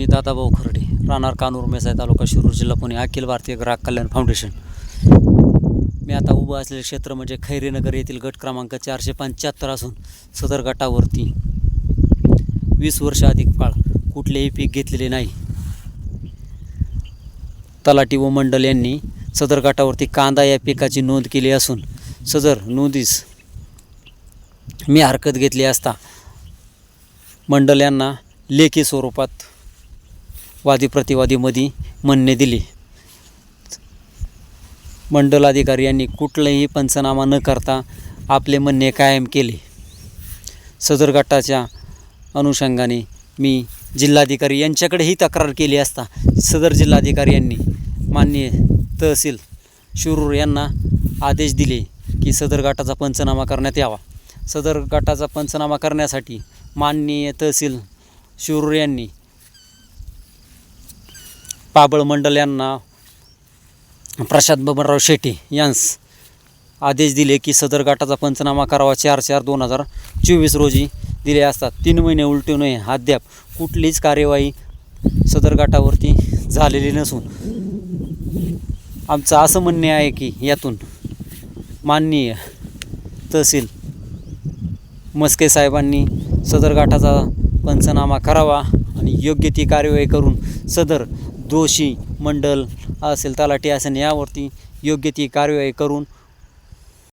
मी दादाभाऊ खर्डे राहणार कानूर मेसाई तालुका शिरूर जिल्हा पुणे अखिल भारतीय ग्राहक कल्याण फाउंडेशन. मी आता उभं असलेले क्षेत्र म्हणजे खैरीनगर येथील गट क्रमांक चारशे पंच्याहत्तर असून सदर गटावरती वीस वर्ष अधिक काळ कुठलेही पीक घेतलेले नाही. तलाटी व मंडल यांनी सदर गटावरती कांदा या पिकाची नोंद केली असून सदर नोंदीस मी हरकत घेतली असता मंडल यांना लेखी स्वरूपात वादी प्रतिवादीमध्ये म्हणणे दिली. मंडल अधिकारी यांनी कुठलाही पंचनामा न करता आपले म्हणणे कायम केले. सदर गटाच्या अनुषंगाने मी जिल्हाधिकारी यांच्याकडे ही तक्रार केली असता सदर जिल्हाधिकारी यांनी माननीय तहसील शिरूर यांना आदेश दिले की सदर गटाचा पंचनामा करण्यात यावा. सदर गटाचा पंचनामा करण्यासाठी माननीय तहसील शिरूर यांनी पाबळ मंडल यांना प्रशांत बबनराव शेट्टी यांस आदेश दिले की सदर गटाचा पंचनामा करावा. चार चार दोन हजार चोवीस रोजी दिले असतात. तीन महिने उलटूनही अद्याप कुठलीच कार्यवाही सदर गटावरती झालेली नसून. आमचं असं म्हणणे आहे की यातून माननीय तहसील मस्के साहेबांनी सदर गाठाचा पंचनामा करावा आणि योग्य ती कार्यवाही करून सदर दोषी मंडल असेल तलाठी असेल यावरती योग्य ती कार्यवाही करून